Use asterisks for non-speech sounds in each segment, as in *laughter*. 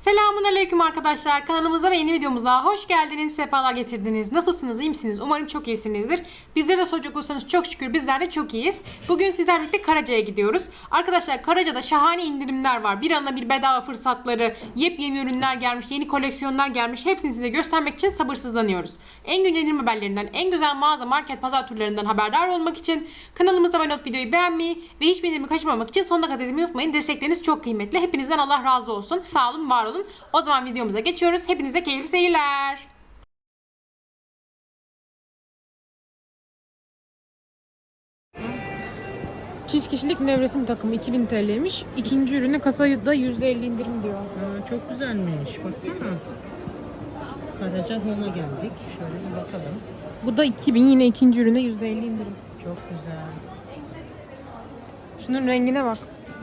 Selamun Aleyküm arkadaşlar. Kanalımıza ve yeni videomuza hoş geldiniz, sefalar getirdiniz. Nasılsınız, iyi misiniz? Umarım çok iyisinizdir. Bizleri de soracak olursanız çok şükür bizler de çok iyiyiz. Bugün sizlerle birlikte Karaca'ya gidiyoruz. Arkadaşlar Karaca'da şahane indirimler var. Bir anda bir bedava fırsatları, yepyeni ürünler gelmiş, yeni koleksiyonlar gelmiş. Hepsini size göstermek için sabırsızlanıyoruz. En güncel indirim haberlerinden, en güzel mağaza, market, pazar turlarından haberdar olmak için kanalımıza abone olup videoyu beğenmeyi ve hiçbir indirimi kaçırmamak için sonuna kadar izlemeyi unutmayın. Destekleriniz çok kıymetli. Hepinizden Allah razı olsun. Sağ olun, var olun. O zaman videomuza geçiyoruz. Hepinize keyifli seyirler. Çift kişilik nevresim takımı 2000 TL'ymiş. İkinci ürüne kasada %50 indirim diyor. Aa, çok güzelmiş. Baksana. Karaca Home'a geldik. Şöyle bir bakalım. Bu da 2000 yine ikinci ürüne %50 indirim. Çok güzel. Şunun rengine bak.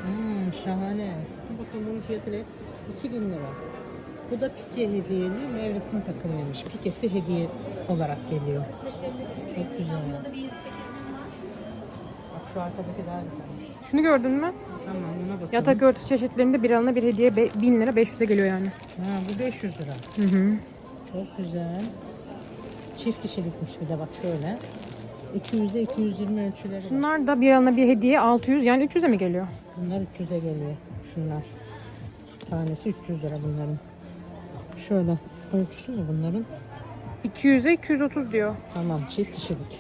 Hmm, şahane. Bakın bunun fiyatı ne? 2000 lira. Bu da pike hediyeli nevresim takımıymış. Pikesi hediye olarak geliyor. Çok güzel. Bak şu arkadaki daha güzelmiş. Şunu gördün mü? Tamam buna bakalım. Yatak örtüsü çeşitlerinde bir alana bir hediye be- 1000 lira 500'e geliyor yani. Ha, bu 500 lira. Hı hı. Çok güzel. Çift kişilikmiş bir de bak şöyle. 200'e 220 ölçüleri var. Şunlar da bir alana bir hediye 600 yani 300'e mi geliyor? Bunlar 300'e geliyor. Şunlar. Tanesi 300 lira bunların. Şöyle ölçüsü mü bunların? 200'e 230 diyor. Tamam çift kişilik.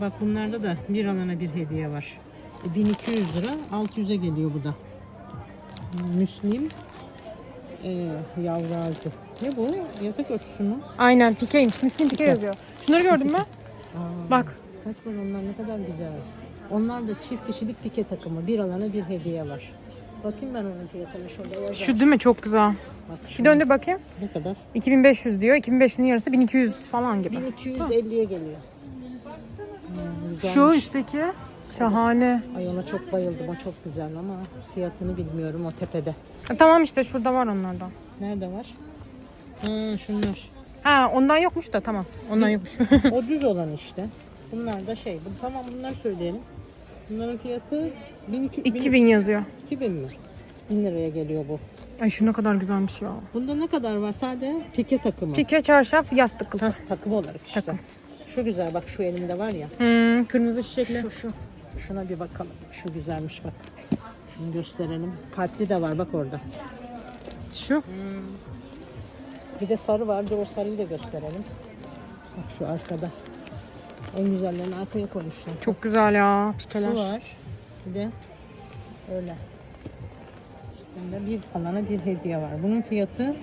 Bak bunlarda da bir alana bir hediye var. E, 1200 lira 600'e geliyor bu da. Müslim e, yavru ağzı. Ne bu? Yatak örtüsü mü? Aynen pikeymiş. Müslüm pike Pike. yazıyor. Şunları gördün mü? Aa, Bak. Kaç var onlar ne kadar güzel. Onlar da çift kişilik pike takımı. Bir alana bir hediye var. Bakayım ben onun fiyatını şurada yazar. Şu değil mi? Çok güzel. Bak Bir şu döndür bakayım. ne kadar? 2500 diyor. 2500'ün yarısı 1200 falan gibi. 1250'ye geliyor. Hmm, güzelmiş. Şu üstteki şahane. Ay ona çok bayıldım. O çok güzel ama fiyatını bilmiyorum o tepede. Ha, tamam işte şurada var onlardan. Nerede var? Ha şunlar. Ha ondan yokmuş da tamam. Ondan yokmuş. O düz olan işte. Bunlar da şey. Bu, tamam bunlar söyleyelim. Bunların fiyatı 1200 2000 yazıyor. 2000 mi? 1000 liraya geliyor bu. Ay şu ne kadar güzelmiş ya. Bunda ne kadar var? Sade pike takımı. Pike, çarşaf, yastık kılıfı. Hah, takım olarak işte. Takım. Şu güzel bak şu elimde var ya. Hmm, kırmızı çiçekli. Şu şu. Şuna bir bakalım. Şu güzelmiş bak. Şunu gösterelim. Kalpli de var bak orada. Şu. Bir de sarı vardı o sarıyı da gösterelim. Bak şu arkada. En güzellerini arkaya koymuşlar. Çok güzel ya. Şu Pikeler. var. Bir de öyle. Bunda bir alana bir hediye var. Bunun fiyatı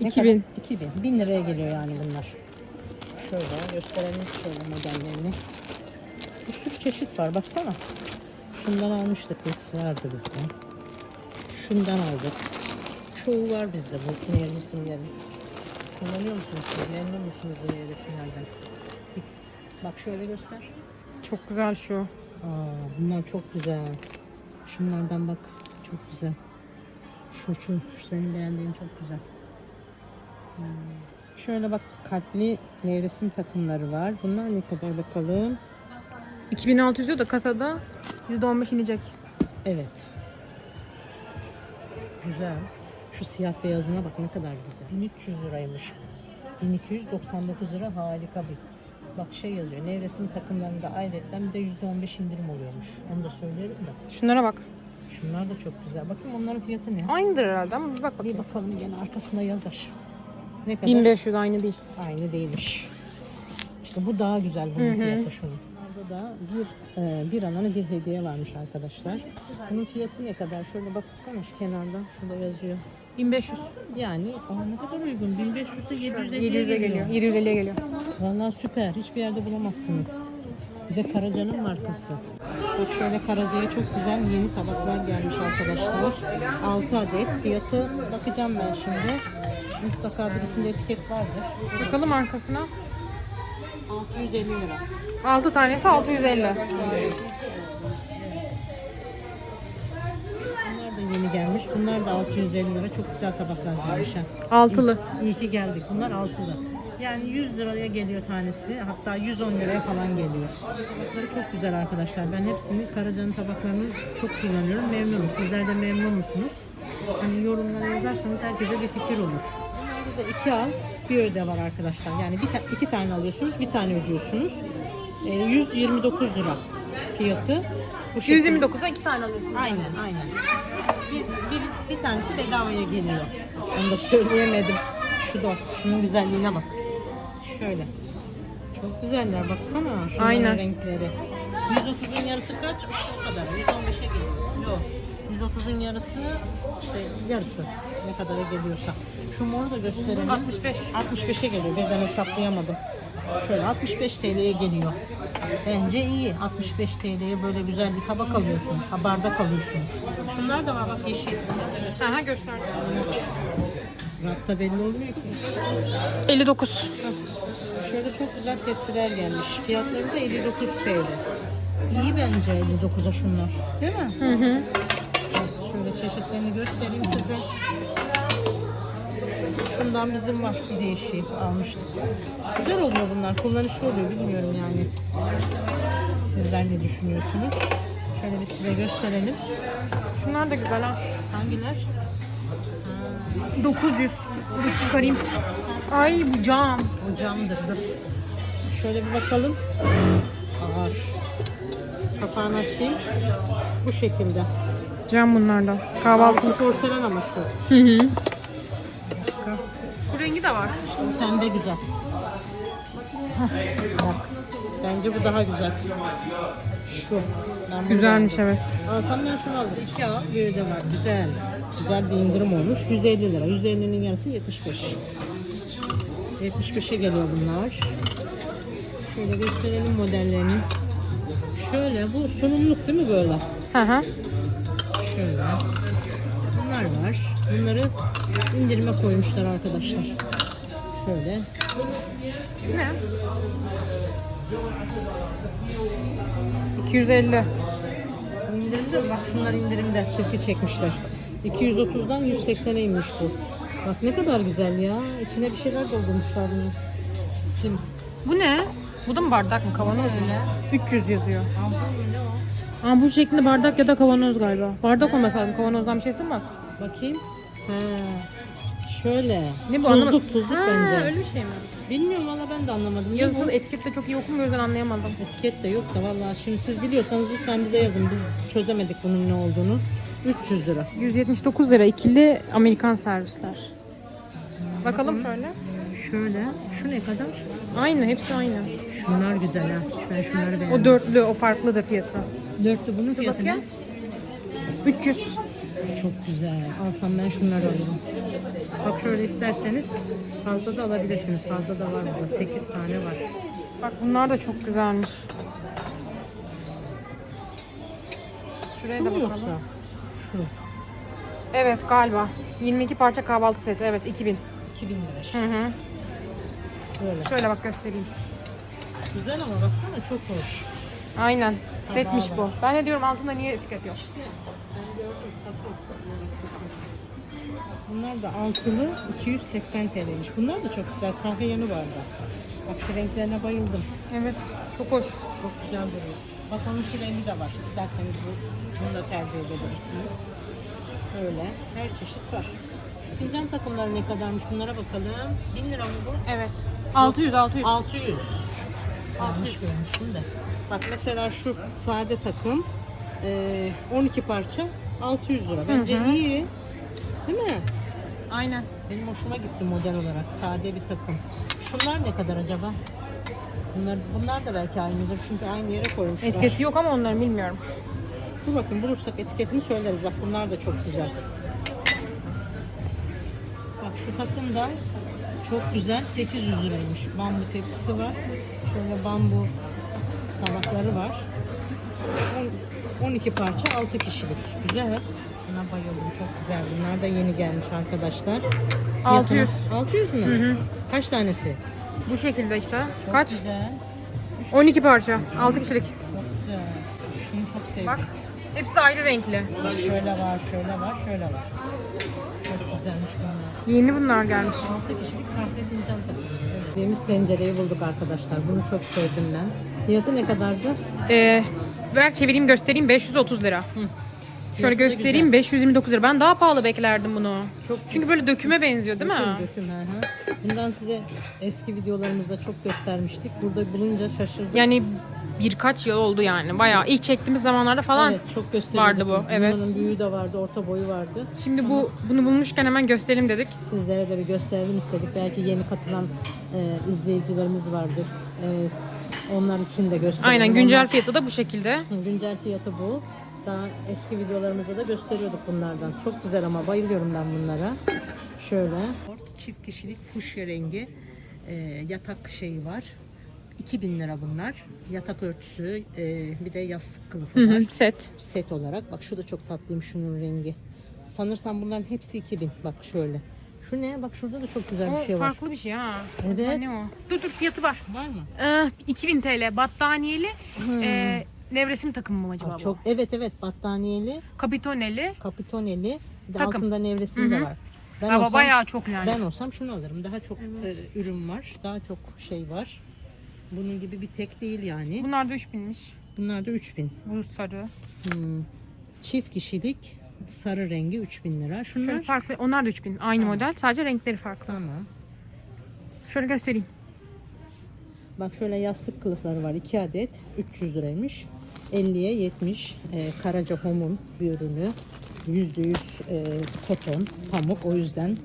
ne 2000. kadar? 2000. 1000 liraya geliyor yani bunlar. Şöyle gösterelim şöyle modellerini. Bir sürü çeşit var baksana. Şundan almıştık biz vardı bizde. Şundan aldık. Çoğu var bizde bu diğer resimlerin. Kullanıyor musunuz? Memnun musunuz bu diğer resimlerden? Bak şöyle göster. Çok güzel şu. Aa, bunlar çok güzel. Şunlardan bak. Çok güzel. Şu şu. şu senin beğendiğin çok güzel. Hmm. Şöyle bak kalpli nevresim takımları var. Bunlar ne kadar bakalım. 2600 diyor da kasada %15 inecek. Evet. Güzel. Şu siyah beyazına bak ne kadar güzel. 1300 liraymış. 1299 lira harika bir. Bak şey yazıyor. Nevresim takımlarında ayrıca bir de %15 indirim oluyormuş. Onu da söyleyelim de. Şunlara bak. Şunlar da çok güzel. Bakın onların fiyatı ne? Aynıdır herhalde ama bir bak Bir bakayım. bakalım gene arkasında yazar. Ne kadar? 1500 aynı değil. Aynı değilmiş. İşte bu daha güzel bunun Hı hı. fiyatı şunun. Burada da bir e, bir alana bir hediye varmış arkadaşlar. Bunun fiyatı ne kadar? Şöyle baksana şu kenardan. Şurada yazıyor. 1500. Yani aa, ne kadar uygun. 1500 ile 750'ye 700'e geliyor. geliyor. 750'ye geliyor. Vallahi süper. Hiçbir yerde bulamazsınız. Bir de Karaca'nın markası. Bak şöyle Karaca'ya çok güzel yeni tabaklar gelmiş arkadaşlar. 6 adet. Fiyatı bakacağım ben şimdi. Mutlaka birisinde etiket vardır. Bakalım arkasına. 650 lira. 6 tanesi 650. Bunlar yeni gelmiş. Bunlar da 650 lira. Çok güzel tabaklar gelmiş. ha. Altılı. İyi ki geldik. Bunlar altılı. Yani 100 liraya geliyor tanesi. Hatta 110 liraya falan geliyor. Tabakları çok güzel arkadaşlar. Ben hepsini Karaca'nın tabaklarını çok kullanıyorum. Memnunum. Sizler de memnun musunuz? Hani yorumlara yazarsanız herkese bir fikir olur. Burada da iki al bir öde var arkadaşlar. Yani bir ta- iki tane alıyorsunuz bir tane ödüyorsunuz. Ee, 129 lira fiyatı. Bu şekilde. 129'a 2 tane alıyorsunuz. Aynen aynen. Bir, bir, bir tanesi bedavaya geliyor. Onu da söyleyemedim. Şu da şunun güzelliğine bak. Şöyle. Çok güzeller baksana. Şunların Aynen. renkleri. 130'un yarısı kaç? İşte o kadar. 115'e geliyor. Yok. 130'un yarısı işte yarısı. Ne kadara geliyorsa. Şu moru da gösterelim. 65. 65'e geliyor. Birden hesaplayamadım. Şöyle 65 TL'ye geliyor. Bence iyi. 65 TL'ye böyle güzel bir tabak alıyorsun. Ha, bardak alıyorsun. Şunlar da var bak yeşil. Aha göster. Rafta belli olmuyor ki. 59. Şöyle çok güzel tepsiler gelmiş. Fiyatları da 59 TL. İyi bence 59'a şunlar. Değil mi? Hı hı. Şöyle çeşitlerini göstereyim size. Şundan bizim var bir değişik almıştık. Güzel oluyor bunlar. Kullanışlı oluyor bilmiyorum yani. Sizler ne düşünüyorsunuz? Şöyle bir size gösterelim. Şunlar da güzel ha. Hangiler? 900. Dur çıkarayım. Ay bu cam. O camdır. Dur. Şöyle bir bakalım. Ağır. Kapağını açayım. Bu şekilde. Cam bunlardan. Kahvaltı. Altın porselen ama şu. Hı hı. Pembe güzel. Bak. Bence bu daha güzel. Şu. Ben Güzelmiş beğendim. evet. Alsam ben şunu alırım. İki al, bir de var. Güzel. Güzel bir indirim olmuş. 150 lira. 150'nin yarısı 75. 75'e geliyor bunlar. Şöyle gösterelim modellerini. Şöyle bu sunumluk değil mi böyle? Hı hı. Şöyle. Bunlar var. Bunları indirime koymuşlar arkadaşlar. Şöyle. Ne? 250. Bu indirimde mi? Bak şunlar indirimde. Çizgi çekmişler. 230'dan 180'e inmiş bu. Bak ne kadar güzel ya. İçine bir şeyler doldurmuşlar bunu. Sim. Bu ne? Bu da mı bardak mı? Kavanoz mu? 300 yazıyor. Ampul şeklinde bardak ya da kavanoz galiba. Bardak olmasa lazım. Kavanozdan bir şey sığmaz. Bakayım. He. Şöyle. Ne bu tuzluk, anlamadım. tuzluk Ha, bence. öyle bir şey mi? Bilmiyorum valla ben de anlamadım. Bu? etikette çok iyi okumuyor yüzden anlayamadım. Etiket de yok da valla şimdi siz biliyorsanız lütfen bize yazın. Biz çözemedik bunun ne olduğunu. 300 lira. 179 lira ikili Amerikan servisler. Bakalım şöyle. Şöyle. Şu ne kadar? Aynı, hepsi aynı. Şunlar güzel ha. Ben şunları beğendim. O dörtlü, o farklıdır fiyatı. Dörtlü bunun fiyatı ne? bakayım. 300. Çok güzel. Alsam ben şunları alırım. Bak şöyle isterseniz fazla da alabilirsiniz. Fazla da var burada. 8 tane var. Bak bunlar da çok güzelmiş. Şuraya Şu da bakalım. yoksa? Şu. Evet galiba. 22 parça kahvaltı seti. Evet 2000. 2000 lira. Hı hı. Böyle. Şöyle bak göstereyim. Güzel ama baksana çok hoş. Aynen. Setmiş bu. Ben de diyorum altında niye etiket yok? Ben gördüm. Bunlar da altılı 280 TL'ymiş. Bunlar da çok güzel. Kahve yanı vardı. Bak şu renklerine bayıldım. Evet. Çok hoş. Çok güzel duruyor. Bak onun şu rengi de var. İsterseniz bu, bunu da tercih edebilirsiniz. Öyle. Her çeşit var. Fincan takımları ne kadarmış bunlara bakalım. 1000 lira mı bu? Evet. 600 600. 600. Yanlış görmüşüm de. Bak mesela şu sade takım eee, 12 parça 600 lira. Bence Hı hı. iyi. Değil mi? Aynen. Benim hoşuma gitti model olarak. Sade bir takım. Şunlar ne kadar acaba? Bunlar, bunlar da belki aynıdır çünkü aynı yere koymuşlar. Etiketi yok ama onların bilmiyorum. Dur bakın bulursak etiketini söyleriz. Bak bunlar da çok güzel. Bak şu takım da çok güzel. 800 liraymış. Bambu tepsisi var. Şöyle bambu tabakları var. On- 12 parça 6 kişilik. Güzel. Buna bayıldım. Çok güzel. Bunlar da yeni gelmiş arkadaşlar. 600. Fiyatına- 600 mü? Hı hı. Kaç tanesi? Bu şekilde işte. Çok Kaç? güzel. 12 parça. 6 kişilik. Çok güzel. Şunu çok sevdim. Bak. Hepsi de ayrı renkli. Şöyle var, şöyle var, şöyle var. Çok güzelmiş bunlar. Yeni bunlar gelmiş. 6 kişilik kahve fincan takımı. Dediğimiz tencereyi bulduk arkadaşlar. Bunu çok sevdim ben. Fiyatı ne kadardı? Ee, ver çevireyim göstereyim 530 lira. Şöyle göstereyim güzel. 529 lira. Ben daha pahalı beklerdim bunu. Çok Çünkü böyle döküme benziyor değil mi? Döküm, döküm, hı hı. Bundan size eski videolarımızda çok göstermiştik. Burada bulunca şaşırdım. Yani birkaç yıl oldu yani. Bayağı ilk çektiğimiz zamanlarda falan. Evet çok vardı bu, evet. Bunların büyüğü de vardı, orta boyu vardı. Şimdi bu bunu bulmuşken hemen gösterelim dedik. Sizlere de bir gösterelim istedik. Belki yeni katılan e, izleyicilerimiz vardır. E, onlar için de gösterelim. Aynen güncel Onlar- fiyatı da bu şekilde. Hı, Güncel fiyatı bu. Daha eski videolarımızda da gösteriyorduk bunlardan. Çok güzel ama bayılıyorum ben bunlara. Şöyle. Çift kişilik fuşya rengi e, yatak şeyi var. 2000 lira bunlar. Yatak örtüsü, e, bir de yastık kılıfı Hı var. hı, set. Set olarak. Bak şu da çok tatlıymış şunun rengi. Sanırsam bunların hepsi 2000. Bak şöyle. Şu ne? Bak şurada da çok güzel bir O şey var. farklı bir şey ha. Evet. Ne o? Dur dur fiyatı var. Var mı? Ee, 2000 TL battaniyeli Hmm. e, nevresim takımı mı acaba Aa, bu? çok evet evet battaniyeli, Kapitoneli. kapitoneli, bir de Takım. altında nevresim Hı de hı. var. Ben Ama olsam, bayağı çok yani. ben olsam şunu alırım. Daha çok e, ürün var. Daha çok şey var. Bunun gibi bir tek değil yani. Bunlar da 3000'miş. Bunlar da 3000. Bu sarı. Hmm. Çift kişilik sarı rengi 3000 lira. Şöyle Şunlar farklı. Onlar da 3000. Aynı Tamam. model. Sadece renkleri farklı. tamam. Şöyle göstereyim. Bak şöyle yastık kılıfları var. 2 adet 300 liraymış. 50'ye 70. Ee, Karaca Home'un bir ürünü. %100 e, koton, pamuk. O yüzden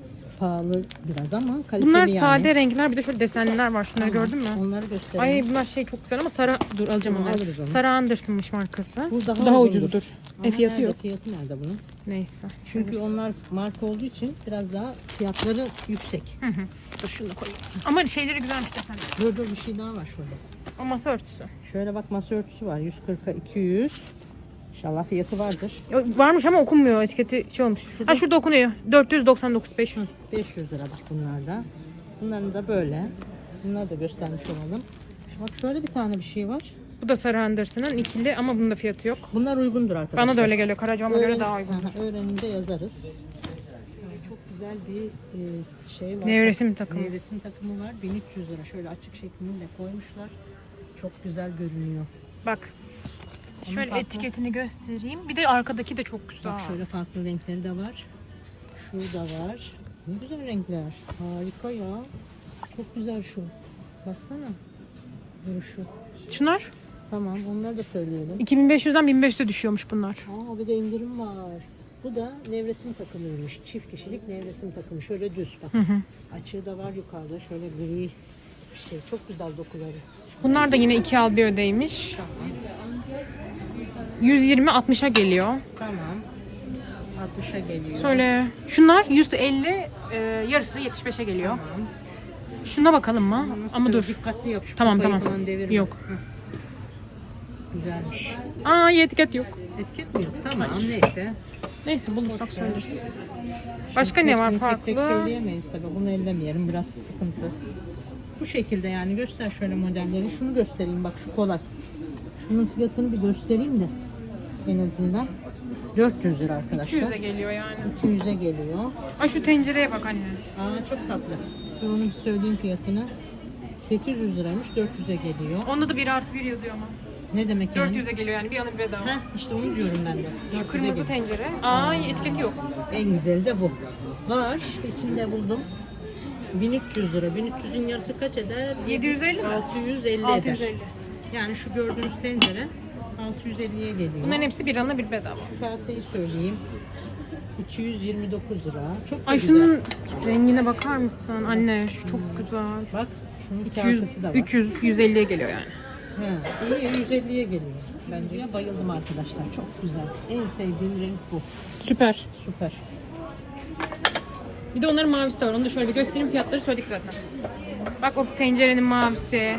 pahalı biraz ama kaliteli Bunlar yani. sade renkler. Bir de şöyle desenliler var. Şunları gördün mü? Onları göstereyim. Ay bunlar şey çok güzel ama Sara dur alacağım Tamam, alırız onu. Sara Anderson'mış markası. Bu daha, uygundur. ucuzdur. Ama E fiyatı nerede? yok. Fiyatı nerede bunun? Neyse. Çünkü onlar marka olduğu için biraz daha fiyatları yüksek. Hı hı. Dur şunu da koyayım. Ama şeyleri güzelmiş desenli. Dur dur bir şey daha var şurada. O masa örtüsü. Şöyle bak masa örtüsü var. 140'a 200. İnşallah fiyatı vardır. Varmış ama okunmuyor. Etiketi şey olmuş. Şurada. Ha şurada okunuyor. 499 500. 500 lira bak bunlarda. Bunların da böyle. Bunları da göstermiş olalım. Şu bak şöyle bir tane bir şey var. Bu da Sara Anderson'ın ikili ama bunun da fiyatı yok. Bunlar uygundur arkadaşlar. Bana da öyle geliyor. Karacaoğlu'na göre daha uygun. Aha, öğreninde yazarız. Yani çok güzel bir e, şey var. Nevresim takımı. Nevresim takımı var. 1300 lira. Şöyle açık şeklinde koymuşlar. Çok güzel görünüyor. Bak. Onun Şöyle farklı- etiketini göstereyim. Bir de arkadaki de çok güzel. Bak şöyle farklı renkleri de var. Şu da var. Ne güzel renkler. Harika ya. Çok güzel şu. Baksana. Duruşu. Şunlar Tamam onları da söyleyelim. 2500'den 1500'e düşüyormuş bunlar. Aa bir de indirim var. Bu da nevresim takımıymış. Çift kişilik nevresim takımı. Şöyle düz bak. Hı hı. Açığı da var yukarıda. Şöyle gri bir şey. Çok güzel dokuları. Bunlar da yine 2 al bir ödeymiş. 120 60'a geliyor. Tamam. 60'a geliyor. Şöyle şunlar 150 e, yarısı 75'e geliyor. Tamam. Şuna bakalım mı? Ama tabii dur. Dikkatli yap. Şu Tamam, tamam. Yok. Hı. Güzelmiş. Aa etiket yok. Etiket mi yok? Tamam neyse. Neyse bulursak söyleriz. Başka ne var Hepsini Tek tek farklı? söyleyemeyiz tabii. Bunu ellemeyelim. Biraz sıkıntı. Bu şekilde yani göster şöyle modelleri. Şunu göstereyim bak şu kolay. Şunun fiyatını bir göstereyim de en azından. 400 lira arkadaşlar. 200'e geliyor yani. 200'e geliyor. Ay şu tencereye bak anne. Aa çok tatlı. Dur onu bir söyleyeyim fiyatını. 800 liraymış 400'e geliyor. Onda da 1 artı 1 yazıyor ama. Ne demek yani? 400'e geliyor yani bir yanı bir bedava. Heh, işte onu diyorum ben de. 400'e Şu kırmızı geliyor. tencere. Aa etiketi yok. En güzeli de bu. Var işte içinde buldum. 1300 lira. 1300'ün yarısı kaç eder? 750 mi? 650 eder. 650. Yani şu gördüğünüz tencere 650'ye geliyor. Bunların hepsi bir yanı bir bedava. Şu kaseyi söyleyeyim. 229 lira. Çok Ay güzel. şunun rengine bakar mısın anne? Şu çok güzel. Bak şunun 200, kasesi de var. 300, 150'ye geliyor yani. He, iyi 150'ye geliyor. Bence ya bayıldım arkadaşlar. Çok güzel. En sevdiğim renk bu. Süper. Süper. Bir de onların mavisi de var. Onu da şöyle bir göstereyim. Fiyatları söyledik zaten. Bak o tencerenin mavisi.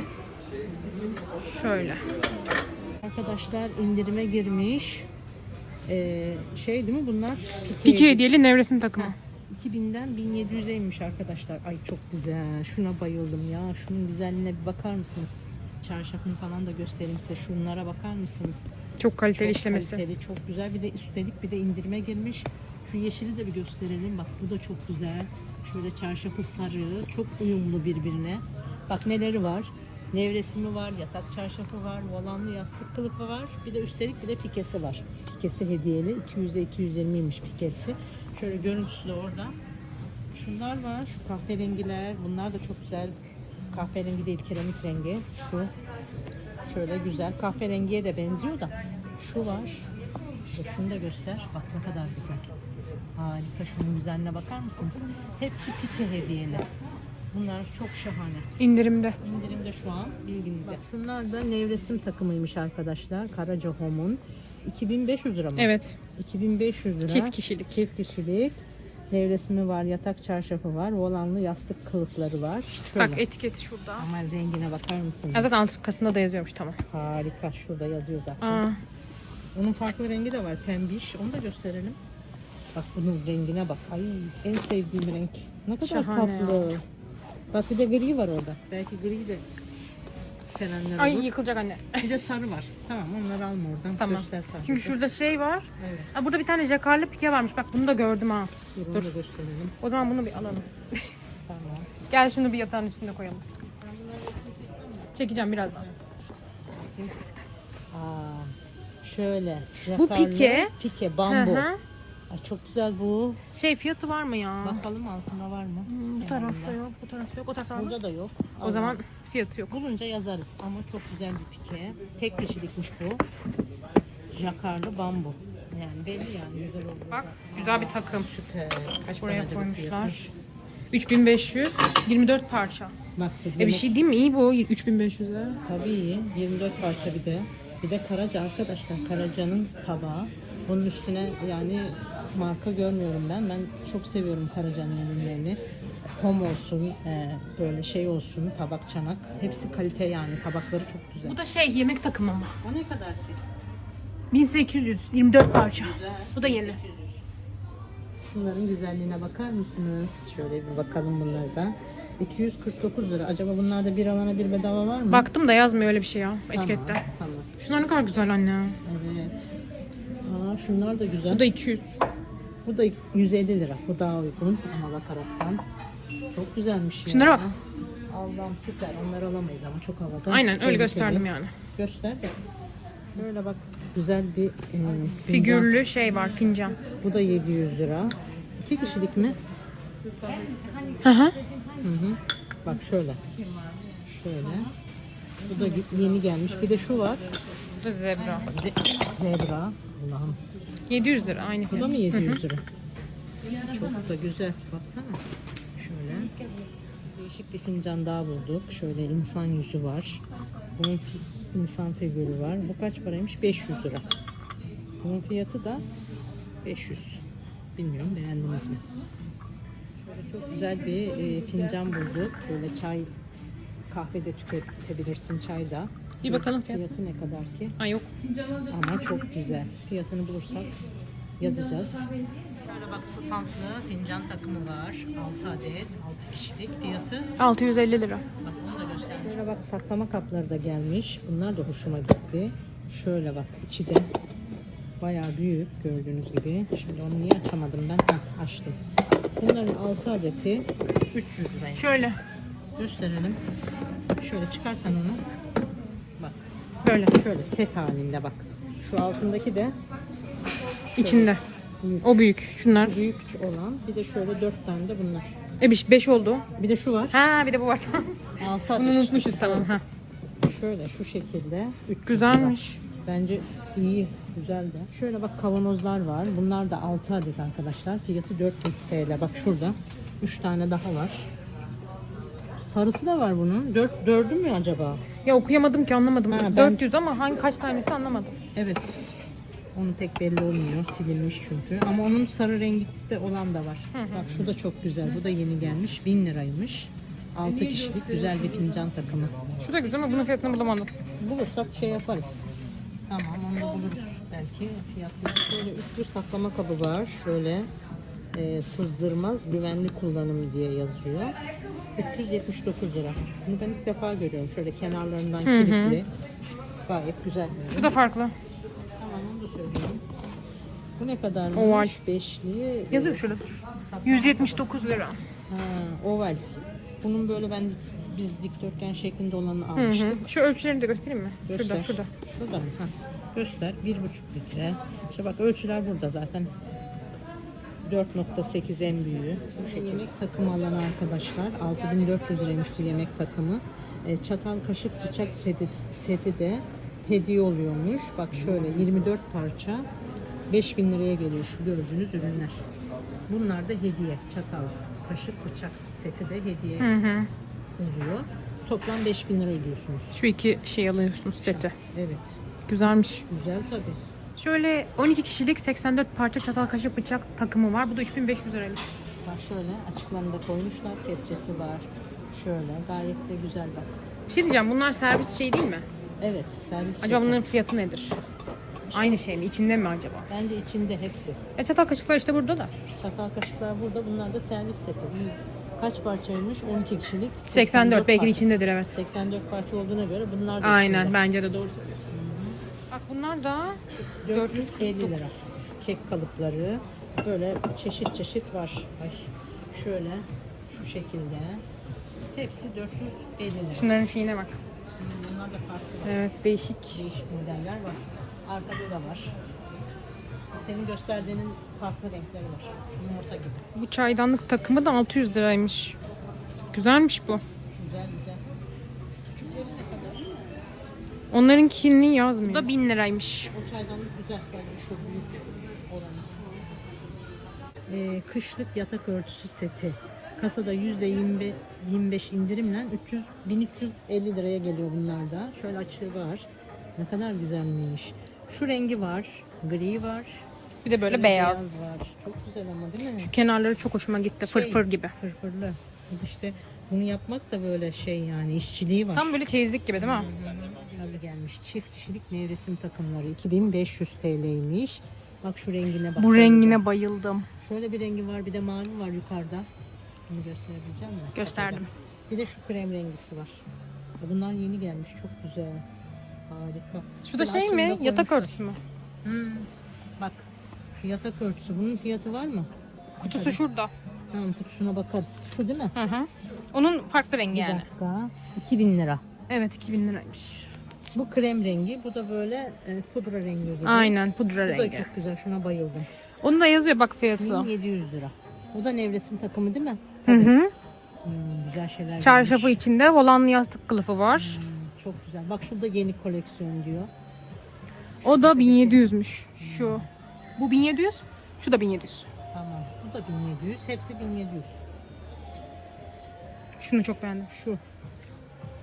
Şöyle. Arkadaşlar indirime girmiş. Ee, şey değil mi bunlar? İki hediyeli nevresim takımı. Ha, 2000'den 1700'e inmiş arkadaşlar. Ay çok güzel. Şuna bayıldım ya. Şunun güzelliğine bir bakar mısınız? Çarşafını falan da göstereyim size. Şunlara bakar mısınız? Çok kaliteli Çok işlemesi. kaliteli, çok güzel. Bir de üstelik bir de indirime girmiş. Şu yeşili de bir gösterelim. Bak bu da çok güzel. Şöyle çarşafı sarı. Çok uyumlu birbirine. Bak neleri var. Nevresimi var, yatak çarşafı var, volanlı yastık kılıfı var. Bir de üstelik bir de pikesi var. Pikesi hediyeli. 200'e 220'ymiş pikesi. Şöyle görüntüsü de orada. Şunlar var. Şu kahverengiler. Bunlar da çok güzel. Kahverengi değil, kiremit rengi. Şu şöyle güzel. Kahverengiye de benziyor da. Şu var. Şu, şunu da göster. Bak ne kadar güzel. Harika. Şunun güzelliğine bakar mısınız? Hepsi pike hediyeli. Bunlar çok şahane. İndirimde. İndirimde şu an bilginize. Bak şunlar da nevresim takımıymış arkadaşlar. Karaca Home'un. 2500 lira mı? Evet. 2500 lira. Çift kişilik. Çift kişilik. Nevresimi var, yatak çarşafı var, volanlı yastık kılıfları var. Şöyle. Bak etiketi şurada. Ama rengine bakar mısınız? Ya zaten arkasında da yazıyormuş tamam. Harika. Şurada yazıyor zaten. Aa, Onun farklı rengi de var. Pembiş. Onu da gösterelim. Bak bunun rengine bak. Ay en sevdiğim renk. Ne kadar Şahane tatlı. Bak bir de gri var orada. Belki gri de sevenler ay olur. yıkılacak anne. Bir de sarı var. Tamam onları alma oradan. Tamam. Göster sarı. Şimdi şurada şey var. Evet. Aa, burada bir tane jakarlı pike varmış. Bak bunu da gördüm ha. Dur, onu Dur. da gösterelim. O zaman bunu bir alalım. *laughs* Tamam. Gel şunu bir yatağın üstünde koyalım. Çekeceğim birazdan. Aa, şöyle. Bu jakarlı pike. Pike, Hı bambu. hı. Ay, çok güzel bu. Şey fiyatı var mı ya? Bakalım altında var mı? Hmm, bu tarafta yok, bu tarafta yok, o tarafta var mı? Burada da yok. O zaman fiyatı yok. Bulunca yazarız ama çok güzel bir pike. Tek kişilikmiş bu. Jakarlı bambu. Yani belli yani güzel oldu. Bak güzel bir takım. Süper. Kaç para Buraya acaba koymuşlar. fiyatı? 3500, 24 parça. Bak bu E bir yemek- şey değil mi? İyi bu 3500'e. Tabii iyi. 24 parça bir de. Bir de Karaca arkadaşlar. Karaca'nın tabağı. Bunun üstüne yani marka görmüyorum ben. Ben çok seviyorum Karaca'nın ürünlerini. Hom olsun, e, böyle şey olsun, tabak çanak. Hepsi kalite yani. Tabakları çok güzel. Bu da şey yemek takımı ama. O ne kadar ki? 1800, 24 parça. Güzel. Bu da yeni. Bunların güzelliğine bakar mısınız? Şöyle bir bakalım bunlardan. 249 lira. Acaba bunlarda bir alana bir bedava var mı? Baktım da yazmıyor öyle bir şey ya Tamam, etikette. Tamam. Şunlar ne kadar güzel anne. Evet. Aa, şunlar da güzel. Bu da 200. Bu da 150 lira. Bu daha uygun ama bakaraktan. Çok güzelmiş ya. Şunlara bak. Allah'ım süper. Onları alamayız ama çok havada. Aynen öyle Tehlikeli. gösterdim yani. Göster de. Böyle bak güzel bir e, fincan. Figürlü şey var fincan. Bu da 700 lira. İki kişilik mi? Hı hı. Hı hı. Bak şöyle. Şöyle. Bu da yeni gelmiş. Bir de şu var. Bu da zebra. Ze- zebra. Allah'ım. 700 lira aynı Bu fiyat. da mı 700 lira? Çok da güzel. Baksana. Şöyle. Değişik bir fincan daha bulduk. Şöyle insan yüzü var. Bunun insan figürü var. Bu kaç paraymış? 500 lira. Bunun fiyatı da 500. Bilmiyorum beğendiniz mi? Şöyle çok güzel bir e, fincan bulduk. Böyle çay kahvede tüketebilirsin çay da. Bir bakalım fiyat. Fiyatı ne kadar ki? Ay yok. Ama çok güzel. Fiyatını bulursak yazacağız. Şöyle bak standlı fincan takımı var. 6 adet, 6 kişilik. Fiyatı 650 lira. bak onu da göstermiş. Şöyle bak saklama kapları da gelmiş. Bunlar da hoşuma gitti. Şöyle bak içi de bayağı büyük gördüğünüz gibi. Şimdi onu niye açamadım ben? Heh, açtım. Bunların 6 adeti 300 liraymış. Şöyle. Gösterelim. Şöyle çıkarsan onu. Böyle. şöyle set halinde bak. Şu altındaki de İçinde. büyük. O büyük. Şunlar. Şu büyük olan bir de şöyle dört tane de bunlar. E 5 oldu. Bir de şu var. Ha bir de bu var. *laughs* Altı Bunu adet. işte. unutmuşuz tamam. Ha. Şöyle şu şekilde. 300 lira. Güzelmiş. Bence iyi. Güzel de. Şöyle bak kavanozlar var. Bunlar da 6 adet arkadaşlar. Fiyatı 400 TL. Bak şurada. 3 tane daha var. Sarısı da var bunun. 4 dördü mü acaba? Ya okuyamadım ki anlamadım. Ha, ben- 400 ama hangi kaç tanesi anlamadım. Evet. Onun pek belli olmuyor. Silinmiş çünkü. Ama onun sarı renkte olan da var. Bak şu da çok güzel. Bu da yeni gelmiş. 1000 liraymış. 6 kişilik güzel bir fincan takımı. Şu da güzel ama bunun fiyatını bulamadım. Bulursak şey yaparız. Tamam onu da buluruz belki fiyatlı. Şöyle üçlü saklama kabı var. Şöyle e, sızdırmaz güvenli kullanım diye yazıyor. 379 lira. Bunu ben ilk defa görüyorum. Şöyle kenarlarından kilitli. Gayet güzel. Şu da farklı. Tamam onu da söyleyeyim. Bu ne kadarmış? Oval. Beşli. Yazıyor şurada dur. 179 lira. Ha, oval. Bunun böyle ben biz dikdörtgen şeklinde olanı Hı almıştık. hı. Şu ölçülerini de göstereyim mi? Göster. Şurada, şurada. Şurada mı? Ha. Göster. Bir buçuk litre. İşte bak ölçüler burada zaten. 4.8 en büyüğü. Bu yemek takımı alan arkadaşlar. 6400 liraymış bu yemek takımı. E, çatal, kaşık, bıçak seti, seti de hediye oluyormuş. Bak şöyle 24 parça 5000 liraya geliyor şu gördüğünüz ürünler. Bunlar da hediye. Çatal, kaşık, bıçak seti de hediye Hı hı. oluyor. Toplam 5000 lira ödüyorsunuz. Şu iki şey alıyorsunuz seti. Evet. Güzelmiş. Güzel tabii. Şöyle 12 kişilik 84 parça çatal kaşık bıçak takımı var. Bu da 3500 liraymış. Bak şöyle açıklarında koymuşlar. Kepçesi var. Şöyle gayet de güzel bak. Bir şey diyeceğim bunlar servis şey değil mi? Evet servis Acaba seti. bunların fiyatı nedir? Aynı şey mi? İçinde mi acaba? Bence içinde hepsi. E çatal kaşıklar işte burada da. Çatal kaşıklar burada. Bunlar da servis seti. Kaç parçaymış? 12 kişilik. 84 belki de parça. içindedir evet. 84 parça olduğuna göre bunlar da Aynen içinde. bence de doğru söylüyorsun. Bak bunlar da 450 lira. Kek kalıpları. Böyle çeşit çeşit var. Ay şöyle şu şekilde. Hepsi 450 lira. şunların şeyine bak. Bunlar da farklı var. Evet değişik. Değişik modeller var. Arkada da var. Senin gösterdiğinin farklı renkleri var. Yumurta gibi. Bu çaydanlık takımı da 600 liraymış. Güzelmiş bu. Güzel güzel. Küçükleri ne kadar? Onlarınkini yazmıyor. Bu da 1000 liraymış. O çaydanlık güzel. Bence şu büyük olanı. Ee, kışlık yatak örtüsü seti. Kasada %25 25 indirimle 300 1350 liraya geliyor bunlar da. Şöyle açığı var. Ne kadar güzelmiş. Şu rengi var. Gri var. Bir de böyle şöyle beyaz. var. Çok güzel ama değil mi? Şu kenarları çok hoşuma gitti. Şey, Fırfır gibi. Fırfırlı. İşte bunu yapmak da böyle şey yani işçiliği var. Tam böyle çeyizlik gibi değil mi? Tabii gelmiş. Çift kişilik nevresim takımları 2500 TL'ymiş. Bak şu rengine bak. Bu rengine bayıldım. Şöyle bir rengi var bir de mavi var yukarıda. Bunu gösterebileceğim mi? Gösterdim. Bir de şu krem rengisi var. Bunlar yeni gelmiş. Çok güzel. Harika. Şu da Böyle şey mi? Yatak örtüsü mü? Hmm. Bak şu yatak örtüsü. Bunun fiyatı var mı? Kutusu şurada. Tamam kutusuna bakarız. Şu değil mi? Hı hı. Onun farklı rengi Bir yani. dakika. 2000 lira. Evet 2000 liraymış. Bu krem rengi. Bu da böyle e, pudra rengi gibi. Aynen pudra Şu da rengi. çok güzel. Şuna bayıldım. Onun da yazıyor bak fiyatı. 1700 lira. Bu da nevresim takımı değil mi? Hı hı. Hmm, güzel şeyler Çarşafı gelmiş. içinde volanlı yastık kılıfı var. Hmm, çok güzel. Bak şurada yeni koleksiyon diyor. O da 1700'müş. Şu. Bu 1700. Şu da 1700. Tamam. Bu da 1700. Hepsi 1700. Şunu çok beğendim. Şu.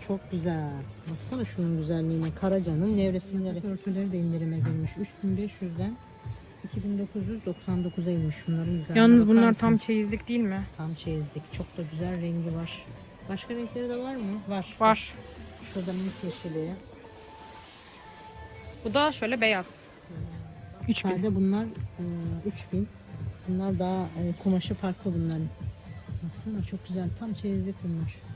Çok güzel. Baksana şunun güzelliğine. Karaca'nın nevresimleri. Örtüleri de indirime girmiş. 3500'den 2999'a inmiş şunların güzelliğine. Yalnız bunlar tam çeyizlik değil mi? tam çeyizlik. Çok da güzel rengi var. Başka renkleri de var mı? Var. Var. Şurada mink yeşili. Bu da şöyle beyaz. 3000. Sade bunlar e, 3000. Bunlar daha e, kumaşı farklı bunların. Baksana çok güzel. Tam çeyizlik bunlar.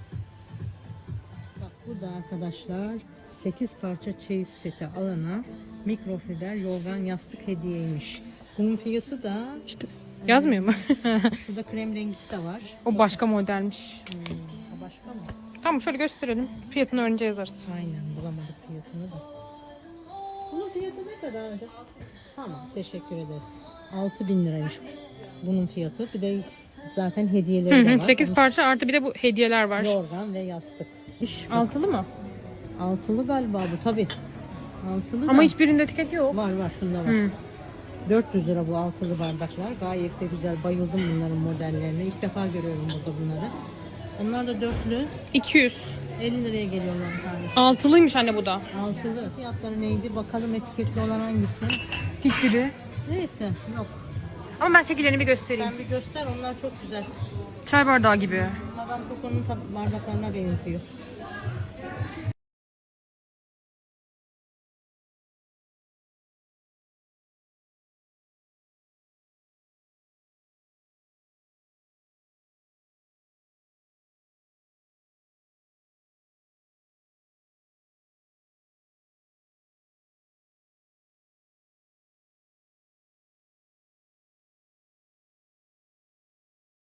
Burada arkadaşlar 8 parça çeyiz seti alana mikrofiber yorgan yastık hediyeymiş. Bunun fiyatı da İşte yazmıyor mu? *laughs* şurada krem rengisi de var. o başka modelmiş. Hmm, o başka mı? Tamam şöyle gösterelim. Fiyatını önce yazarız. Aynen bulamadık fiyatını da. Bunun fiyatı ne kadar? Tamam teşekkür ederiz. 6000 liraymış bunun fiyatı. Bir de zaten hediyeleri de var. 8 parça artı bir de bu hediyeler var. Yorgan ve yastık. Altılı mı? Altılı galiba bu tabi. Altılı Ama da hiçbirinde etiket yok. var var şunda var. Hı. 400 lira bu altılı bardaklar. Gayet de güzel. Bayıldım bunların modellerine. İlk defa görüyorum burada bunları. Onlar da dörtlü. 200. 50 liraya geliyorlar bir tanesi. Altılıymış anne bu da. Altılı. Fiyatları neydi? Bakalım etiketli olan hangisi? Hiçbiri. Neyse yok. Ama ben şekillerini bir göstereyim. Sen bir göster onlar çok güzel. Çay bardağı gibi. Madame Coco'nun tab- bardaklarına benziyor.